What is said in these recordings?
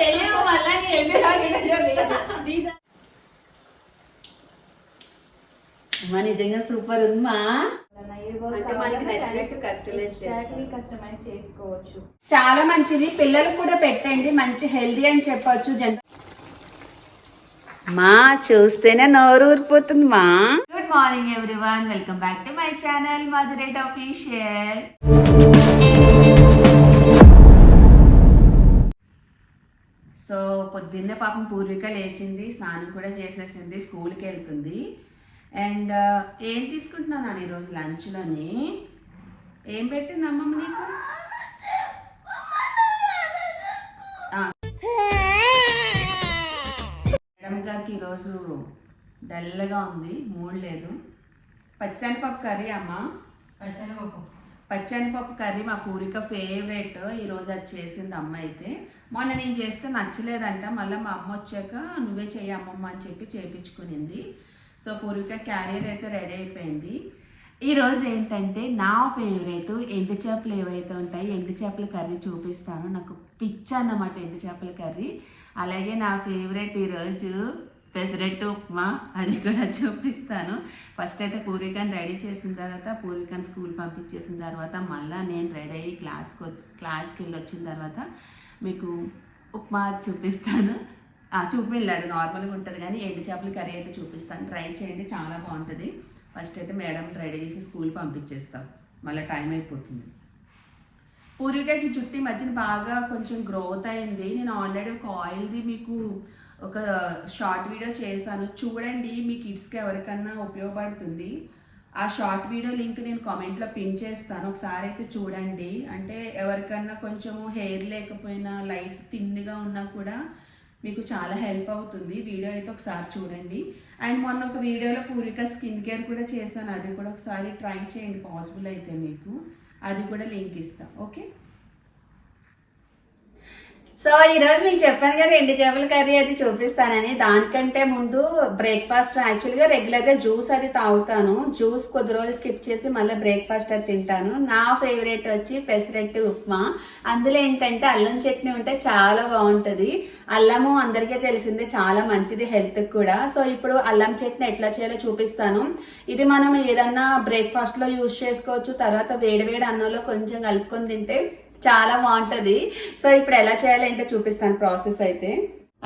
తెలియదు మళ్ళా. అమ్మా నిజంగా సూపర్ ఉందమ్మా. చాలా మంచిది. పిల్లలకు కూడా పెట్టండి. మంచి హెల్దీ అని చెప్పొచ్చు జనరల్ మా చూస్తేనే నోరు ఊరిపోతుంది మా good morning everyone welcome back to my channel మధురేట్ official so పొద్దున్నే పాపం పూర్విక లేచింది స్నానం కూడా చేసేసింది స్కూల్కి వెళ్తుంది. అండ్ ఏం తీసుకుంటున్నాను ఈరోజు లంచ్లోని? ఏం పెట్టింది అమ్మమ్మ నీకు. మేడం గారికి ఈరోజు డల్గా ఉంది మూడ్ లేదు. పచ్చనిపప్పు కర్రీ అమ్మ? పచ్చనిపప్పు. కర్రీ మా పూరిక ఫేవరెట్ ఈరోజు అది చేసింది అమ్మ అయితే. మొన్న నేను చేస్తే నచ్చలేదంట మళ్ళీ మా అమ్మ వచ్చాక నువ్వే చెయ్యి అమ్మమ్మ అని చెప్పి చేపించుకునింది. సో పూర్విక క్యారియర్ అయితే రెడీ అయిపోయింది. ఈరోజు ఏంటంటే నా ఫేవరెట్ ఎండు చేపలు ఏవైతే ఉంటాయి ఎండు చేపల కర్రీ చూపిస్తాను. నాకు పిచ్చ అన్నమాట ఎండు చేపల కర్రీ. అలాగే నా ఫేవరెట్ ఈరోజు పెసరెట్ ఉప్మా అది కూడా చూపిస్తాను. ఫస్ట్ అయితే పూర్వికని రెడీ చేసిన తర్వాత పూర్వికని స్కూల్ పంపించేసిన తర్వాత మళ్ళీ నేను రెడీ అయ్యి క్లాస్కి క్లాస్కి వెళ్ళి వచ్చిన తర్వాత మీకు ఉప్మా చూపిస్తాను. చూపించలేదు అది నార్మల్గా ఉంటుంది కానీ ఎండు చేపల కర్రీ అయితే చూపిస్తాను. ట్రై చేయండి చాలా బాగుంటుంది. ఫస్ట్ అయితే మేడం రెడీ చేసి స్కూల్ పంపించేస్తాం. మళ్ళీ టైం అయిపోతుంది. పూరికాయకి జుట్టు ఈ మధ్యన బాగా కొంచెం గ్రోత్ అయింది. నేను ఆల్రెడీ ఒక ఆయిల్ది మీకు ఒక షార్ట్ వీడియో చేశాను. చూడండి మీ కిడ్స్కి ఎవరికన్నా ఉపయోగపడుతుంది. ఆ షార్ట్ వీడియో లింక్ నేను కామెంట్లో పిన్ చేస్తాను. ఒకసారి అయితే చూడండి. అంటే ఎవరికన్నా కొంచెము హెయిర్ లేకపోయినా లైట్ థిన్గా ఉన్నా కూడా మీకు చాలా హెల్ప్ అవుతుంది. వీడియో అయితే ఒకసారి చూడండి. అండ్ మొన్న ఒక వీడియోలో పూరిక స్కిన్ కేర్ కూడా చేశాను. అది కూడా ఒకసారి ట్రై చేయండి. పాసిబుల్ అయితే మీకు. అది కూడా లింక్ ఇస్తాను. ఓకే సో ఈరోజు మీకు చెప్పాను కదా ఎండి చేపల కర్రీ అది చూపిస్తానని. దానికంటే ముందు బ్రేక్ఫాస్ట్ యాక్చువల్గా రెగ్యులర్గా జ్యూస్ అది తాగుతాను. జ్యూస్ కొద్ది రోజులు స్కిప్ చేసి మళ్ళీ బ్రేక్ఫాస్ట్ అది తింటాను. నా ఫేవరెట్ వచ్చి పెసరట్టు ఉప్మా. అందులో ఏంటంటే అల్లం చట్నీ ఉంటే చాలా బాగుంటుంది. అల్లము అందరికీ తెలిసిందే చాలా మంచిది హెల్త్కి కూడా. సో ఇప్పుడు అల్లం చట్నీ ఎట్లా చేయాలో చూపిస్తాను. ఇది మనం ఏదన్నా బ్రేక్ఫాస్ట్లో యూజ్ చేసుకోవచ్చు. తర్వాత వేడివేడి అన్నంలో కొంచెం కలుపుకొని తింటే చాలా బాగుంటది. సో ఇప్పుడు ఎలా చేయాలంటే చూపిస్తాను ప్రాసెస్ అయితే.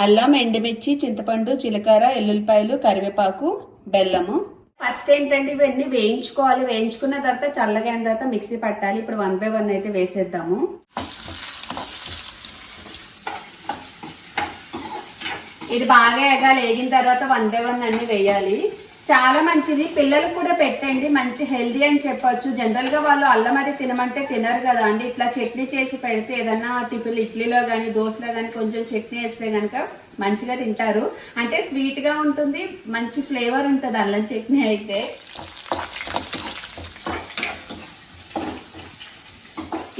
అల్లం ఎండుమిర్చి చింతపండు జీలకర్ర ఎల్లుల్లిపాయలు కరివేపాకు బెల్లము. ఫస్ట్ ఏంటంటే ఇవన్నీ వేయించుకోవాలి. వేయించుకున్న తర్వాత చల్లగా అయిన తర్వాత మిక్సీ పట్టాలి. ఇప్పుడు వన్ బై వన్ అయితే వేసేద్దాము. ఇది బాగా ఎగాలి వేగిన తర్వాత వన్ బై వన్ అన్ని వేయాలి. చాలా మంచిది. పిల్లలు కూడా పెట్టండి. మంచి హెల్దీ అని చెప్పొచ్చు. జనరల్గా వాళ్ళు అల్లం అది తినమంటే తినరు కదా అండి. ఇట్లా చట్నీ చేసి పెడితే ఏదన్నా టిఫిన్ ఇడ్లీలో కానీ దోశలో కానీ కొంచెం చట్నీ వేస్తే కనుక మంచిగా తింటారు. అంటే స్వీట్గా ఉంటుంది. మంచి ఫ్లేవర్ ఉంటుంది అల్లం చట్నీ అయితే.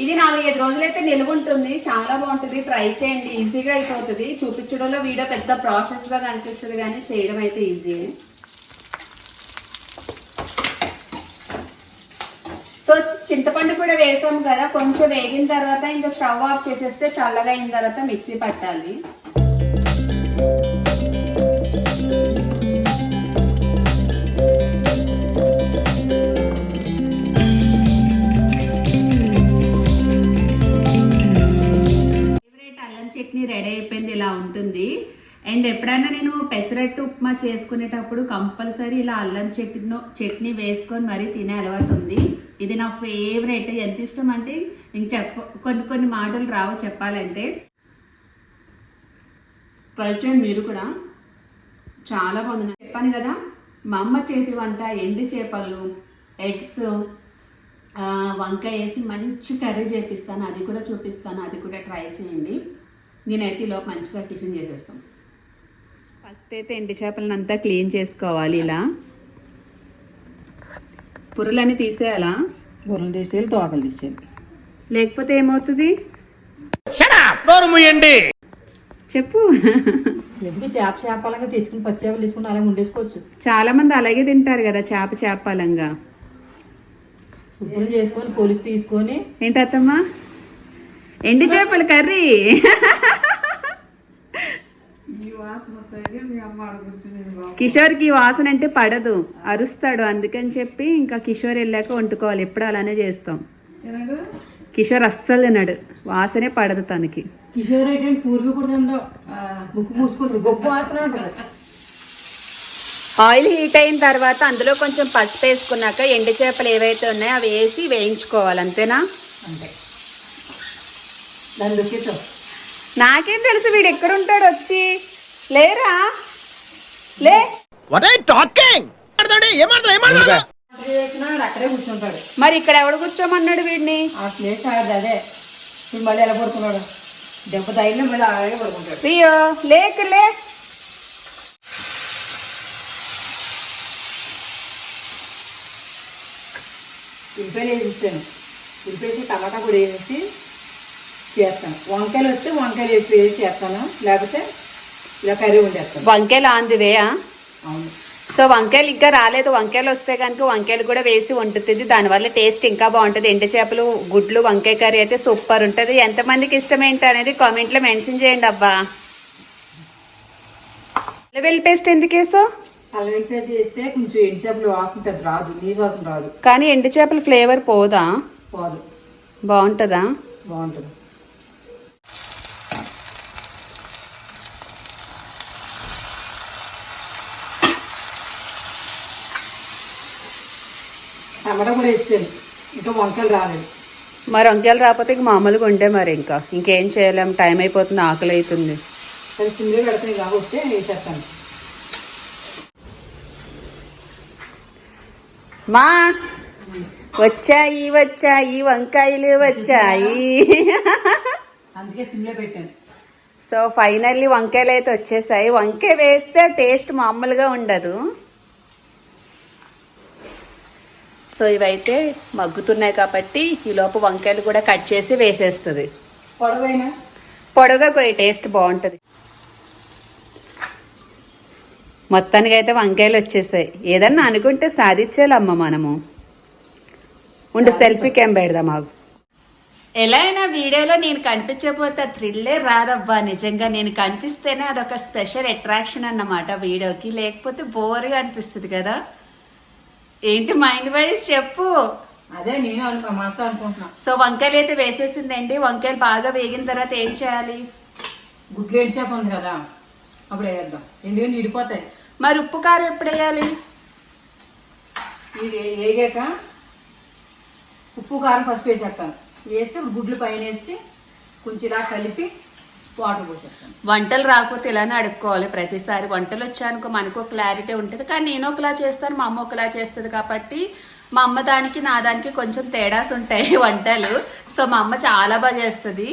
ఇది నాలుగైదు రోజులైతే నిలువుంటుంది చాలా బాగుంటుంది. ట్రై చేయండి. ఈజీగా అయిపోతుంది. చూపించడంలో వీడియో పెద్ద ప్రాసెస్గా కనిపిస్తుంది కానీ చేయడం అయితే ఈజీ సో చింతపండు కూడా వేసాము కదా కొంచెం వేగిన తర్వాత ఇంకా స్టవ్ ఆఫ్ చేసేస్తే చల్లగా అయిన తర్వాత మిక్సీ పట్టాలి. ఫేవరెట్ అల్లం చట్నీ రెడీ అయిపోయింది ఇలా ఉంటుంది. అండ్ ఎప్పుడైనా నేను పెసరట్టు ఉప్మా చేసుకునేటప్పుడు కంపల్సరీ ఇలా అల్లం చట్నీ చట్నీ వేసుకొని మరీ తినే అలవాటు ఉంది. ఇది నా ఫేవరెట్ ఎంత ఇష్టం అంటే ఇంక చెప్ప కొన్ని కొన్ని మాటలు రావు చెప్పాలంటే. ట్రై చేయండి మీరు కూడా. చాలా బాగుంది. చెప్పాను కదా మా అమ్మ చేతి వంట ఎండి చేపలు ఎగ్స్ వంకాయ వేసి మంచి కర్రీ చేపిస్తాను. అది కూడా చూపిస్తాను. అది కూడా ట్రై చేయండి. నేనైతే ఈలోపు మంచిగా టిఫిన్ చేసేస్తాను. ఫస్ట్ అయితే ఎండి చేపలను అంతా క్లీన్ చేసుకోవాలి ఇలా. పుర్రులన్నీ తీసేయాలా? బుర్రలు తీసేయాలి తోకలు తీసేయాలి. లేకపోతే ఏమవుతుంది? చెప్పు. ఎందుకు చేప చేపాలంగా తెచ్చుకుని పచ్చి చేపలు తెచ్చుకుని అలా ఉండేసుకోవచ్చు చాలా మంది అలాగే తింటారు కదా చేప చేపాలంగా. శుభ్రం చేసుకొని పోలీసు తీసుకొని. ఏంటత్తమ్మా? ఎండి చేపల కర్రీ. కిషోర్కి వాసన అంటే పడదు అరుస్తాడు. అందుకని చెప్పి ఇంకా కిషోర్ వెళ్ళాక వండుకోవాలి. ఎప్పుడు అలానే చేస్తాం. కిషోర్ అస్సలు తినడు. వాసనే పడదు తనకి. కిషోర్ మూసుకుంటుంది గొప్ప వాసన ఉంటుంది ఆయిల్ హీట్ అయిన తర్వాత అందులో కొంచెం పసుపు వేసుకున్నాక ఎండు చేపలు ఏవైతే ఉన్నాయో అవి వేసి వేయించుకోవాలి. అంతేనా? నాకేం తెలుసు వీడు ఎక్కడ ఉంటాడు వచ్చి లేరా? లే. వాట్ ఐ టాకింగ్ అక్కడ కూర్చుంటాడు మరి ఇక్కడ ఎవడు కూర్చోమన్నాడు వీడిని? ఆ ప్లేస్ ఆడది అదే. ఇప్పుడు మళ్ళీ ఎలా పడుకున్నాడు? దెబ్బ తగిలిన మళ్ళీ అలాగే పడుకుంటాడు. ప్రియో లేక లే. వేసి ఇస్తాను. ఉల్లిపేసి టమాటా కూడా వేసి చేస్తాను. వంకాయలు వస్తే వంకాయలు వేసి వేసి చేస్తాను. లేకపోతే ఇలా కర్రీ వండేస్తాను వంకాయలు ఆందివేయా అవును. సో వంకాయలు ఇంకా రాలేదు. వంకాయలు వస్తే కనుక వంకాయలు కూడా వేసి వండుతుంది. దానివల్ల టేస్ట్ ఇంకా బాగుంటుంది. ఎండు చేపలు గుడ్లు వంకాయ కర్రీ అయితే సూపర్ ఉంటుంది. ఎంతమందికి ఇష్టం ఏంటి అనేది కామెంట్లో మెన్షన్ చేయండి అబ్బా. వెల్లి పేస్ట్ ఎందుకు వేసావు? అల్లం వెల్లిపాయ చేస్తే కొంచెం వాసన పెద్ద రాదు. నీరు వాసన రాదు. కానీ ఎండు చేపల ఫ్లేవర్ పోదా? పోదు. బాగుంటుందా? బాగుంటుంది. టమాటా కూడా వేసాను ఇంకా వంకాయలు రాలేదు. మరి వంకాయలు రాకపోతే ఇంక మామూలుగా ఉండే మరి ఇంకా. ఇంకేం చేయలేం? టైం అయిపోతుంది ఆకలి అవుతుంది. అది సింగిల్ పెడతాయి కాబట్టి వేసేస్తాను. మా వచ్చాయి వచ్చాయి వంకాయలు వచ్చాయి. అందుకే సిమ్లో పెట్టాను. సో ఫైనల్లీ వంకాయలు అయితే వచ్చేసాయి. వంకాయ వేస్తే టేస్ట్ మామూలుగా ఉండదు. సో ఇవైతే మగ్గుతున్నాయి కాబట్టి ఈలోపు వంకాయలు కూడా కట్ చేసి వేసేస్తుంది. పొడవైనా? పొడవుగా పోయి టేస్ట్ బాగుంటుంది. మొత్తానికి అయితే వంకాయలు వచ్చేసాయి. ఏదన్నా అనుకుంటే సాధించాలమ్మ మనము. ఉండు సెల్ఫీ క్యామ్ పెడదాం మాకు ఎలా అయినా వీడియోలో నేను కనిపించకపోతే థ్రిల్లే రాదబ్బా నిజంగా నేను కనిపిస్తేనే అదొక స్పెషల్ అట్రాక్షన్ అన్నమాట వీడియోకి. లేకపోతే బోర్గా అనిపిస్తుంది కదా. ఏంటి మైండ్ వైజ్ చెప్పు. అదే నేను మనసులో అనుకుంటున్నా. సో వంకాయలు అయితే వేసేసిందండి. వంకాయలు బాగా వేగిన తర్వాత ఏం చేయాలి? గుడ్లు ఎండుచేప ఉంది కదా అప్పుడు వేద్దాం. ఎందుకంటే ఇడిపోతాయి. మరి ఉప్పు కారం ఎప్పుడు వేయాలి? ఇది వేగాక ఉప్పు కారం పసుపు వేసేస్తాను. వేసి గుడ్లు పైన వేసి కొంచెం ఇలా కలిపి వాటర్ పోసేస్తాను. వంటలు రాకపోతే ఇలానే అడుక్కోవాలి. ప్రతిసారి వంటలు వచ్చానుకో మనకు క్లారిటీ ఉంటుంది. కానీ నేను ఒకలా చేస్తాను మా అమ్మ ఒకలా చేస్తుంది కాబట్టి మా అమ్మ దానికి నా దానికి కొంచెం తేడాస్ ఉంటాయి వంటలు. సో మా అమ్మ చాలా బాగా చేస్తుంది.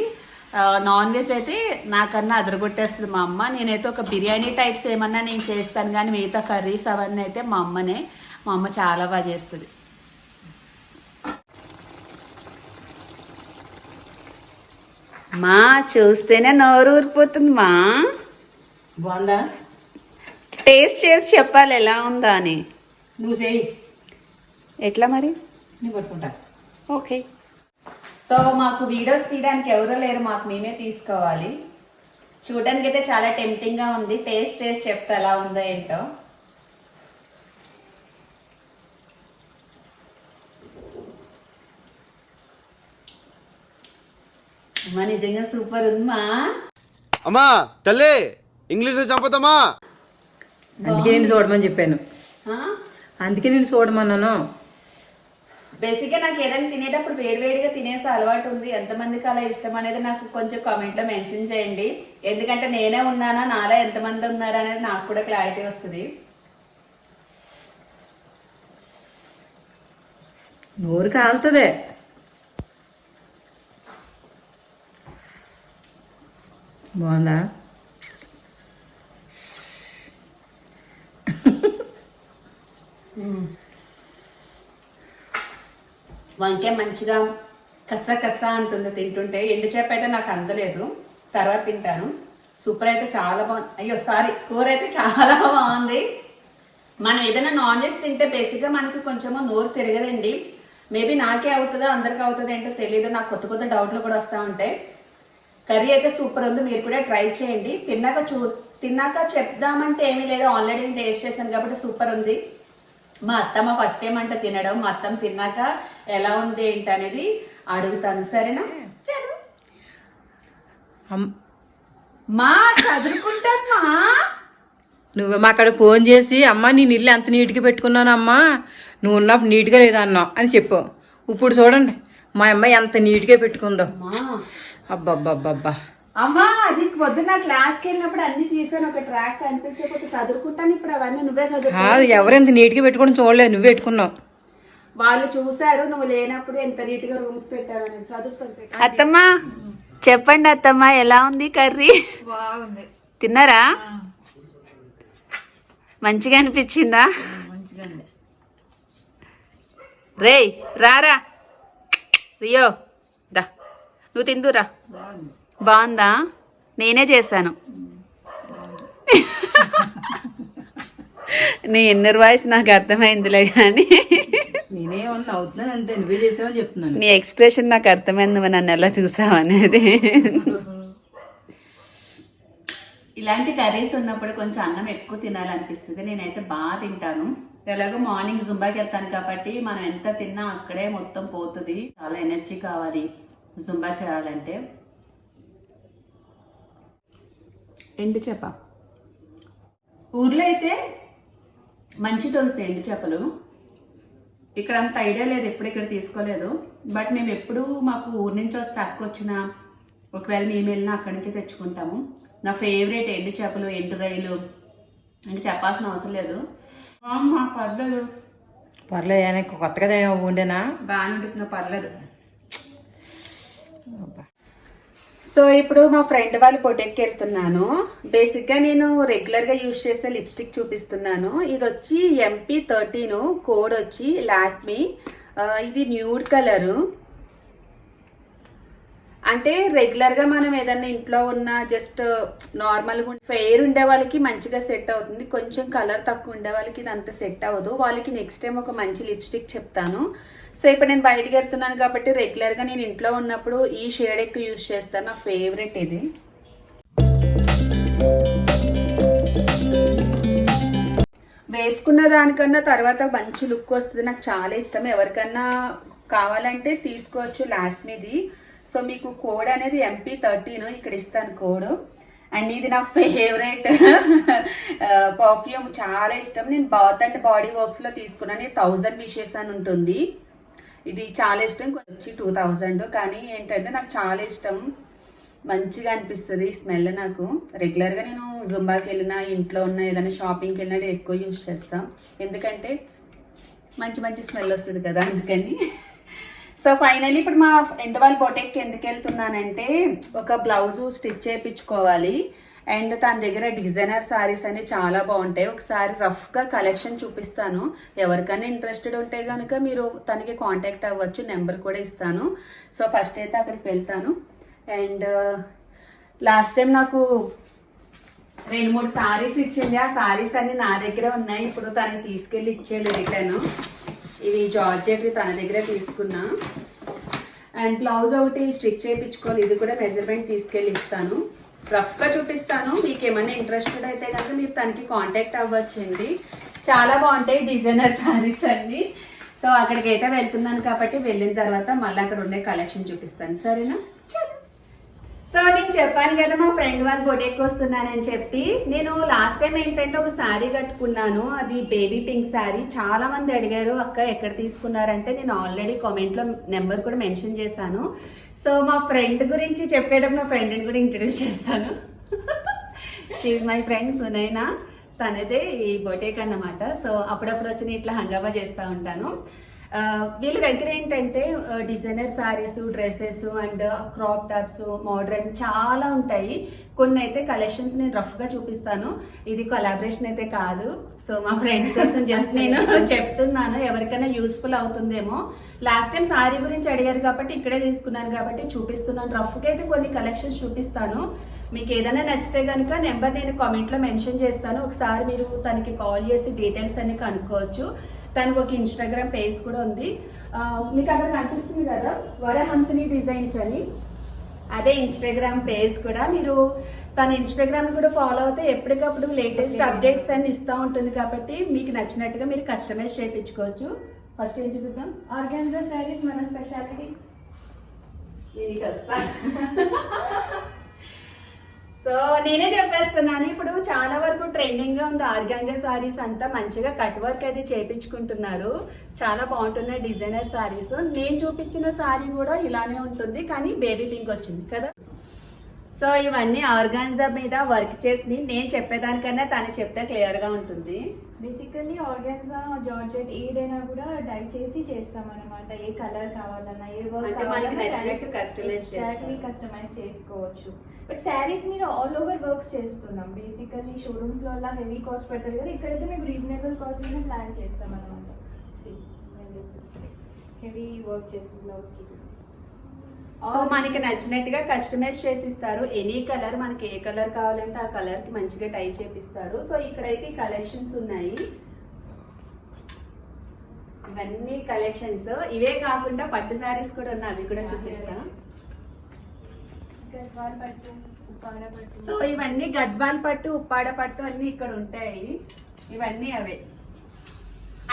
నాన్ వెజ్ అయితే నాకన్నా అదరగొట్టేస్తుంది మా అమ్మ. నేనైతే ఒక బిర్యానీ టైప్స్ ఏమన్నా నేను చేస్తాను కానీ మిగతా కర్రీస్ అవన్నీ అయితే మా అమ్మనే. మా అమ్మ చాలా బాగా చేస్తుంది. మా చూస్తేనే నోరు ఊరిపోతుంది మా. బాగుందా? టేస్ట్ చేసి చెప్పాలి ఎలా ఉందా అని. నువ్వు చేయి ఎట్లా మరి? నేను పట్టుకుంటా. ఓకే. సో మాకు వీడియోస్ తీయడానికి ఎవరు లేరు మాకు మేమే తీసుకోవాలి. చూడడానికి అయితే చాలా టెంప్టింగ్గా ఉంది టేస్ట్ చేసి చెప్తే ఎలా ఉందో ఏంటో. అమ్మా నిజంగా సూపర్ ఉందమ్మా. అమ్మా తల్లి ఇంగ్లీష్లో చంపుతామా అందుకే నేను చూడమని చెప్పాను. అందుకే నేను చూడమన్నాను. బేసిక్గా నాకు ఏదైనా తినేటప్పుడు వేడివేడిగా తినేసే అలవాటు ఉంది. ఎంతమందికి అలా ఇష్టం అనేది నాకు కొంచెం కామెంట్లో మెన్షన్ చేయండి. ఎందుకంటే నేనే ఉన్నానా నాలో ఎంతమంది ఉన్నారా అనేది నాకు కూడా క్లారిటీ వస్తుంది. నోరు కాలుతుంది. బాగుందా? వంకాయ మంచిగా కస్స కస్స అంటుంది తింటుంటే ఎండు చేప అయితే నాకు అందలేదు. తర్వాత తింటాను. సూపర్ అయితే చాలా బాగుంది అయ్యో సారీ కూర అయితే చాలా బాగుంది. మనం ఏదైనా నాన్ వెజ్ తింటే బేసిక్గా మనకి కొంచెము నోరు తిరగదండి. మేబీ నాకే అవుతుందో అందరికీ అవుతుందో ఏంటో తెలియదు నాకు కొత్త కొత్త డౌట్లు కూడా వస్తూ ఉంటాయి. కర్రీ అయితే సూపర్ ఉంది మీరు కూడా ట్రై చేయండి. తిన్నాక చూ తిన్నాక చెప్దామంటే ఏమీ లేదు ఆల్రెడీ నేను టేస్ట్ చేశాను కాబట్టి సూపర్ ఉంది. మా అత్తమ్మ ఫస్ట్ టైం అంటే తినడం మా అత్తమ్మ తిన్నాక ఎలా ఉంది ఏంటి అనేది అడుగుతాను సరేనా? మా చదువుకుంటాను మా. నువ్వు మా అక్కడ ఫోన్ చేసి అమ్మ నేను ఇల్లు ఎంత నీట్గా పెట్టుకున్నాను అమ్మా నువ్వు ఉన్నప్పుడు నీట్గా లేదా అన్నావు అని చెప్పు. ఇప్పుడు చూడండి మా అమ్మాయి ఎంత నీట్గా పెట్టుకుందో. అమ్మా అబ్బబ్బబ్బబ్బా. అమ్మా అది పొద్దున్న క్లాస్కి వెళ్ళినప్పుడు అన్ని తీసాను. ఒక ట్రాక్ కనిపించకపోతే చదువుకుంటాను. ఇప్పుడు అవన్నీ నువ్వే చదువుకో. కాదు ఎవరు ఎంత నీట్గా పెట్టుకోవడం చూడలేదు నువ్వు పెట్టుకున్నావు. వాళ్ళు చూసారు నువ్వు లేనప్పుడు ఎంత నీట్గా రూమ్స్ పెట్టావని చదువుతాను. అత్తమ్మ చెప్పండి అత్తమ్మ ఎలా ఉంది కర్రీ? బాగుంది. తిన్నారా? మంచిగా అనిపించిందా? మంచిగా ఉంది రేయ్ రారా. రియో. నువ్వు తిందురా బాగుంది. నేనే చేశాను. నీ ఇన్నర్ వాయిస్ నాకు అర్థమైందిలే కానీ. నీ ఎక్స్ప్రెషన్ నాకు అర్థమైంది నన్ను ఎలా చూసావు అనేది. ఇలాంటి కర్రీస్ ఉన్నప్పుడు కొంచెం అన్నం ఎక్కువ తినాలనిపిస్తుంది. నేనైతే బాగా తింటాను. ఎలాగో మార్నింగ్ జుంబాకి వెళ్తాను కాబట్టి మనం ఎంత తిన్నా అక్కడే మొత్తం పోతుంది. చాలా ఎనర్జీ కావాలి. జుంబా చేయాలంటే. ఎండు చేప. ఊర్లో అయితే మంచి దొరుకుతాయి ఎండు చేపలు. ఇక్కడ అంత ఐడియా లేదు ఎప్పుడు ఇక్కడ తీసుకోలేదు. బట్ మేము ఎప్పుడు మాకు ఊరి నుంచి వస్తే అక్క వచ్చిన ఒకవేళ మేము వెళ్ళినా అక్కడి నుంచి తెచ్చుకుంటాము. నా ఫేవరెట్ ఎండు చేపలు ఎండు రైలు. ఇంకా చెప్పాల్సిన అవసరం లేదు. పర్లేదు. పర్లేదు కొత్తగా ఉండేనా బాగానే ఉంటున్నా పర్లేదు. సో ఇప్పుడు మా ఫ్రెండ్ వాళ్ళ పొటెక్కి వెళ్తున్నాను. బేసిక్గా నేను రెగ్యులర్గా యూజ్ చేసే లిప్స్టిక్ చూపిస్తున్నాను. ఇది వచ్చి ఎంపీ థర్టీన్ కోడ్ వచ్చి లాక్మీ ఇది న్యూడ్ కలరు అంటే రెగ్యులర్గా మనం ఏదన్నా ఇంట్లో ఉన్న జస్ట్ నార్మల్గా ఫెయిర్ ఉండే వాళ్ళకి మంచిగా సెట్ అవుతుంది. కొంచెం కలర్ తక్కువ ఉండే వాళ్ళకి ఇది అంత సెట్ అవ్వదు. వాళ్ళకి నెక్స్ట్ టైం ఒక మంచి లిప్స్టిక్ చెప్తాను. సో ఇప్పుడు నేను బయటకు వెళ్తున్నాను కాబట్టి రెగ్యులర్గా నేను ఇంట్లో ఉన్నప్పుడు ఈ షేడ్ ఎక్కువ యూజ్ చేస్తాను. నా ఫేవరెట్ ఇది. వేసుకున్న దానికన్నా తర్వాత మంచి లుక్ వస్తుంది. నాకు చాలా ఇష్టం. ఎవరికన్నా కావాలంటే తీసుకోవచ్చు లాక్మీది. సో మీకు కోడ్ అనేది ఎంపీ థర్టీన్ ఇక్కడ ఇస్తాను కోడ్. అండ్ ఇది నా ఫేవరెట్ పర్ఫ్యూమ్ చాలా ఇష్టం. నేను బాత్ అండ్ బాడీ వర్క్స్లో తీసుకున్నాను. థౌజండ్ విషెస్ అని ఉంటుంది. ఇది చాలా ఇష్టం వచ్చి టూ థౌజండ్ కానీ ఏంటంటే నాకు చాలా ఇష్టం. మంచిగా అనిపిస్తుంది ఈ స్మెల్ నాకు. రెగ్యులర్గా నేను జుంబాకి వెళ్ళినా ఇంట్లో ఉన్న ఏదైనా షాపింగ్కి వెళ్ళినా ఎక్కువ యూజ్ చేస్తాం. ఎందుకంటే మంచి మంచి స్మెల్ వస్తుంది కదా అందుకని. సో ఫైనల్లీ ఇప్పుడు మా ఫ్రెండ్ వాళ్ళ బొటెక్కి ఎందుకు వెళ్తున్నానంటే ఒక బ్లౌజు స్టిచ్ చేయించుకోవాలి. అండ్ తన దగ్గర డిజైనర్ శారీస్ అనేవి చాలా బాగుంటాయి. ఒకసారి రఫ్గా కలెక్షన్ చూపిస్తాను. ఎవరికైనా ఇంట్రెస్టెడ్ ఉంటే కనుక మీరు తనకి కాంటాక్ట్ అవ్వచ్చు నెంబర్ కూడా ఇస్తాను. సో ఫస్ట్ అయితే అక్కడికి వెళ్తాను. అండ్ uh, లాస్ట్ టైం నాకు రెండు మూడు సారీస్ ఇచ్చింది. ఆ సారీస్ అన్ని నా దగ్గర ఉన్నాయి. ఇప్పుడు తనకి తీసుకెళ్ళి ఇచ్చేది రిటర్న్ ఇవి జార్జెట్ తన దగ్గర తీసుకున్నా. అండ్ బ్లౌజ్ ఒకటి స్టిచ్ చేయించుకోవాలి. ఇది కూడా మెజర్మెంట్ తీసుకెళ్ళి ఇస్తాను. రఫ్గా చూపిస్తాను. మీకు ఏమైనా ఇంట్రెస్టెడ్ అయితే కనుక మీరు తనకి కాంటాక్ట్ అవ్వచ్చండి. చాలా బాగుంటాయి డిజైనర్ సారీస్ అన్ని. సో అక్కడికి అయితే వెళ్తున్నాను కాబట్టి వెళ్ళిన తర్వాత మళ్ళీ అక్కడ ఉండే కలెక్షన్ చూపిస్తాను. సరేనా? సో నేను చెప్పాను కదా మా ఫ్రెండ్ వాళ్ళు బొటేకి వస్తున్నానని చెప్పి. నేను లాస్ట్ టైం ఏంటంటే ఒక శారీ కట్టుకున్నాను. అది బేబీ పింక్ శారీ చాలా మంది అడిగారు అక్క ఎక్కడ తీసుకున్నారంటే? నేను ఆల్రెడీ కామెంట్లో నెంబర్ కూడా మెన్షన్ చేశాను. సో మా ఫ్రెండ్ గురించి చెప్పేటప్పుడు నా ఫ్రెండ్ని కూడా ఇంట్రడ్యూస్ చేస్తాను. She's my friend Sunaina. తనదే ఈ బొటేక్ అన్నమాట. సో అప్పుడప్పుడు వచ్చి నేను ఇట్లా హంగామా చేస్తూ ఉంటాను. వీళ్ళ దగ్గర ఏంటంటే designer saris dresses and crop tops modern చాలా ఉంటాయి. కొన్ని అయితే కలెక్షన్స్ నేను రఫ్గా చూపిస్తాను. ఇది కొలాబరేషన్ అయితే కాదు. సో మా ఫ్రెండ్ కోసం జస్ట్ నేను చెప్తున్నాను. ఎవరికైనా యూస్ఫుల్ అవుతుందేమో. లాస్ట్ టైం సారీ గురించి అడిగారు కాబట్టి ఇక్కడే తీసుకున్నాను కాబట్టి చూపిస్తున్నాను. రఫ్గా అయితే కొన్ని కలెక్షన్స్ చూపిస్తాను. మీకు ఏదైనా నచ్చితే కనుక నెంబర్ నేను కామెంట్లో మెన్షన్ చేస్తాను. ఒకసారి మీరు తనకి కాల్ చేసి డీటెయిల్స్ అన్ని కనుక్కోవచ్చు. తనకు ఒక ఇన్స్టాగ్రామ్ పేజ్ కూడా ఉంది. మీకు అక్కడ కనిపిస్తుంది కదా వరహంసని డిజైన్స్ అని. అదే ఇన్స్టాగ్రామ్ పేజ్ కూడా. మీరు తన ఇన్స్టాగ్రామ్ కూడా ఫాలో అవుతే ఎప్పటికప్పుడు లేటెస్ట్ అప్డేట్స్ అన్ని ఇస్తూ ఉంటుంది కాబట్టి మీకు నచ్చినట్టుగా మీరు కస్టమైజ్ చేయించుకోవచ్చు. ఫస్ట్ ఏం చూపిద్దాం? ఆర్గాన్జా శారీస్ మన స్పెషాలిటీ దీనికి వస్తా. సో నేనే చెప్పేస్తున్నాను ఇప్పుడు చాలా వరకు ట్రెండింగ్గా ఉంది. ఆర్గాంజా సారీస్ అంతా మంచిగా కట్ వర్క్ అయితే చేపించుకుంటున్నారు. చాలా బాగుంటున్నాయి డిజైనర్ సారీస్ నేను చూపించిన సారీ కూడా ఇలానే ఉంటుంది కానీ బేబీ పింక్ వచ్చింది కదా. సో ఇవన్నీ ఆర్గాన్జా మీద వర్క్ చేసి నేను చెప్పేదానికన్నా తను చెప్తే క్లియర్గా ఉంటుంది. బేసికల్లీ ఆర్గాన్జా జార్జెట్ ఏదైనా కూడా డై చేసి చేస్తాం అనమాట ఏ కలర్ కావాలన్నా ఏ వర్క్ మనకి. కస్టమైజ్ చేసుకోవచ్చు. బట్ శారీస్ మీద ఆల్ ఓవర్ వర్క్స్ చేస్తున్నాం. బేసికల్లీ షోరూమ్స్లో అలా హెవీ కాస్ట్ పెడతారు కదా ఇక్కడైతే మేము రీజనబుల్ కాస్ట్ మీద ప్లాన్ చేస్తాం అనమాట హెవీ వర్క్ చేస్తుంది బ్లౌజ్కి. సో మనకి నచ్చినట్టుగా కస్టమైజ్ చేసి ఇస్తారు ఎనీ కలర్ మనకి ఏ కలర్ కావాలంటే ఆ కలర్కి మంచిగా టై చేపిస్తారు. సో ఇక్కడైతే కలెక్షన్స్ ఉన్నాయి. ఇవన్నీ కలెక్షన్స్ ఇవే కాకుండా పట్టు శారీస్ కూడా ఉన్నాయి. అవి కూడా చూపిస్తా. సో ఇవన్నీ గద్వాల్ పట్టు ఉప్పాడ పట్టు అన్ని ఇక్కడ ఉంటాయి. ఇవన్నీ అవే.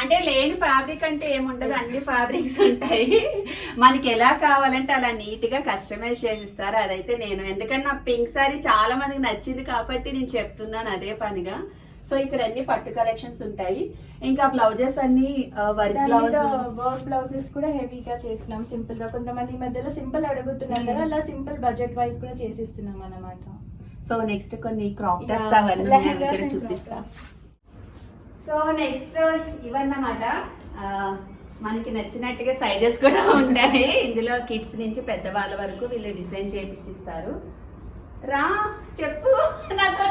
అంటే లేని ఫ్యాబ్రిక్ అంటే ఏముండదు అన్ని ఫ్యాబ్రిక్స్ ఉంటాయి. మనకి ఎలా కావాలంటే అలా నీట్గా కస్టమైజ్ చేసిస్తారు. అదైతే నేను. ఎందుకంటే నా పింక్ సారీ చాలా మందికి నచ్చింది కాబట్టి నేను చెప్తున్నాను అదే పనిగా. సో ఇక్కడ అన్ని పట్టు కలెక్షన్స్ ఉంటాయి. ఇంకా బ్లౌజెస్ అన్ని వర్క్ బ్లౌజ్ వర్క్ బ్లౌజెస్ కూడా హెవీగా చేసినాం సింపుల్గా కొంతమంది ఈ మధ్యలో సింపుల్ అడుగుతున్నారు కదా. అలా సింపుల్ బడ్జెట్ వైజ్ కూడా చేసిస్తున్నాం అన్నమాట. సో నెక్స్ట్ కొన్ని క్రాప్ టాప్స్ అవన్నీ చూపిస్తా. సో నెక్స్ట్ ఇవన్నమాట. మనకి నచ్చినట్టుగా సైజెస్ కూడా ఉంటాయి. ఇందులో కిడ్స్ నుంచి పెద్దవాళ్ళ వరకు వీళ్ళు డిజైన్ చేయించిస్తారు రా చెప్పు. నాకు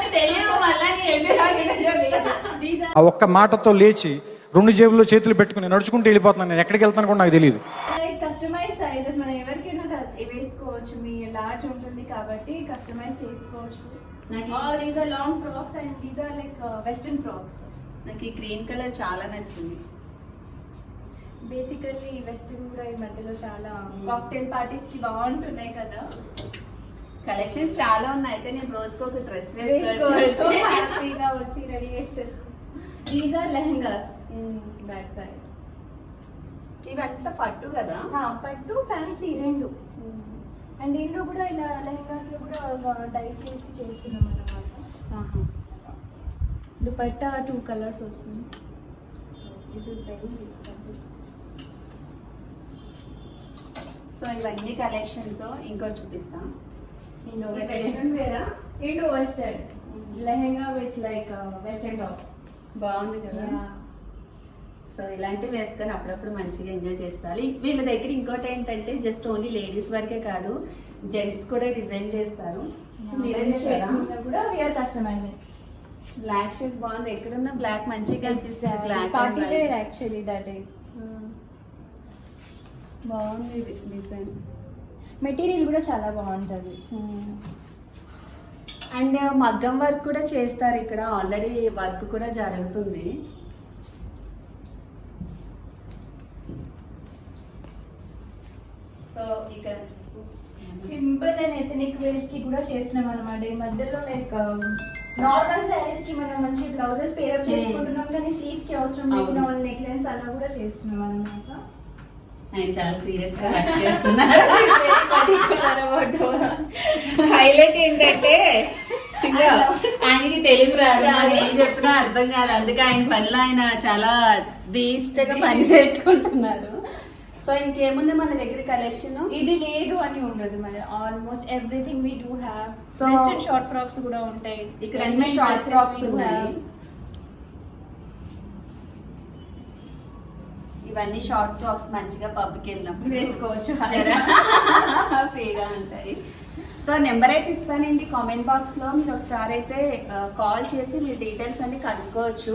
ఒక్క మాటతో లేచి రెండు జేబుల్లో చేతులు పెట్టుకుని నడుచుకుంటూ వెళ్ళిపోతున్నాను నేను. ఎక్కడికి వెళ్తాను కూడా నాకు తెలియదు లైక్ కస్టమైజ్ సైజెస్ మనం ఎవరికైనా వేసుకోవచ్చు. మీ లార్జ్ ఉంటుంది కాబట్టి కస్టమైజ్ చేసుకోవచ్చు. నాకు all these are long frocks and these are like western frocks నాకు ఈ గ్రీన్ కలర్ చాలా నచ్చింది. బేసికల్లీ వెస్టర్న్ కూడా ఈ మధ్యలో చాలా Hmm. కాక్టైల్ పార్టీస్కి బాగుంటున్నాయి కదా. కలెక్షన్స్ చాలా ఉన్నాయి. అయితే నేను రోజుకి ఒక డ్రెస్ వేసుకోవచ్చు. హ్యాపీగా వచ్చి ready చేసేసుకో. These are lehengas back side ఇవంతా పట్టు కదా? పట్టు ఫ్యాన్సీ రెండు. అండ్ దీంట్లో కూడా ఇలా లెహంగాస్లో కూడా డై చేసి చేస్తున్నాం అన్నమాట. దుపట్టా టూ కలర్స్ వస్తుంది. దిస్ ఇస్ వెరీ సో ఇవన్నీ కలెక్షన్స్ ఇంకోటి చూపిస్తా. ఇండో వెస్ట్రన్ వేరా? Indo western lehenga with like western top బాగుంది కదా? సో ఇలాంటివి వేసుకొని అప్పుడప్పుడు మంచిగా ఎంజాయ్ చేస్తారు. వీళ్ళ దగ్గర ఇంకోటి ఏంటంటే జస్ట్ ఓన్లీ లేడీస్ వరకే కాదు జెంట్స్ కూడా డిజైన్ చేస్తారు. మీరే కూడా వీఆర్ కస్టమైజింగ్ బ్లాక్ షర్ట్ బాగుంది. ఎక్కడున్న బ్లాక్ మంచిగా కనిపిస్తుంది. Black party wear actually that is బాగుంది ఇది డిజైన్ మెటీరియల్ కూడా చాలా బాగుంటుంది. అండ్ మగ్గం వర్క్ కూడా చేస్తారు ఇక్కడ. ఆల్రెడీ వర్క్ కూడా జరుగుతుంది. సో ఇక్కడ సింపుల్ అండ్ ఎథనిక్ వేర్స్కి కూడా చేస్తున్నాం అనమాట ఈ మధ్యలో లైక్ నార్మల్ శారీస్కి మనం మంచి బ్లౌజెస్ పేరప్ చేసుకుంటున్నాం కానీ స్లీవ్స్కి అవసరం లేకుండా అవును. నెక్ లైన్స్ అలా కూడా చేస్తున్నాం అనమాట ఆయన చాలా సీరియస్గా వర్క్ చేస్తున్నారు. హైలైట్ ఏంటంటే ఆయనకి తెలుగు రాదు. ఏం చెప్పినా అర్థం కాదు. అందుకే ఆయన పనిలో ఆయన చాలా దీష్టగా పని చేసుకుంటున్నారు. సో ఇంకేముంది మన దగ్గర కలెక్షన్ ఇది లేదు అని ఉండదు మన almost everything we do have western short frocks కూడా ఉంటాయి. ఇక్కడ అన్ని షార్ట్ ఫ్రాక్స్ ఉన్నాయి. ఇవన్నీ షార్ట్ ఫ్రాక్స్ మంచిగా పబ్కి వెళ్ళినప్పుడు వేసుకోవచ్చు. ఫ్రీగా ఉంటాయి. సో నెంబర్ అయితే ఇస్తానండి కామెంట్ బాక్స్లో మీరు ఒకసారి అయితే కాల్ చేసి మీ డీటెయిల్స్ అన్ని కనుక్కోవచ్చు.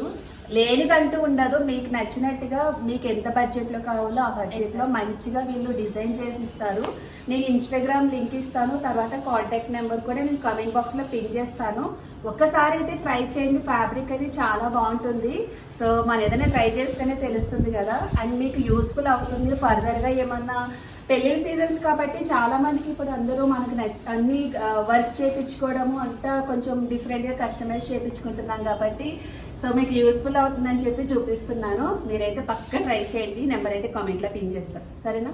లేనిదంటూ ఉండదు. మీకు నచ్చినట్టుగా మీకు ఎంత బడ్జెట్లో కావాలో ఆ బడ్జెట్లో మంచిగా వీళ్ళు డిజైన్ చేసి ఇస్తారు. నేను ఇన్స్టాగ్రామ్ లింక్ ఇస్తాను తర్వాత కాంటాక్ట్ నెంబర్ కూడా నేను కమెంట్ బాక్స్లో పిన్ చేస్తాను. ఒక్కసారి అయితే ట్రై చేయండి ఫ్యాబ్రిక్ అయితే చాలా బాగుంటుంది. సో మనం ఏదైనా ట్రై చేస్తేనే తెలుస్తుంది కదా. అండ్ మీకు యూస్ఫుల్ అవుతుంది. ఫర్దర్గా ఏమన్నా పెళ్ళి సీజన్స్ కాబట్టి చాలా మందికి ఇప్పుడు అందరూ మనకు నచ్చ అన్ని వర్క్ చేయించుకోవడము అంతా కొంచెం డిఫరెంట్గా కస్టమైజ్ చేయించుకుంటున్నాం కాబట్టి సో మీకు యూస్ఫుల్ అవుతుందని చెప్పి చూపిస్తున్నాను. మీరైతే పక్క ట్రై చేయండి. నెంబర్ అయితే కామెంట్లో పిన్ చేస్తాను. సరేనా?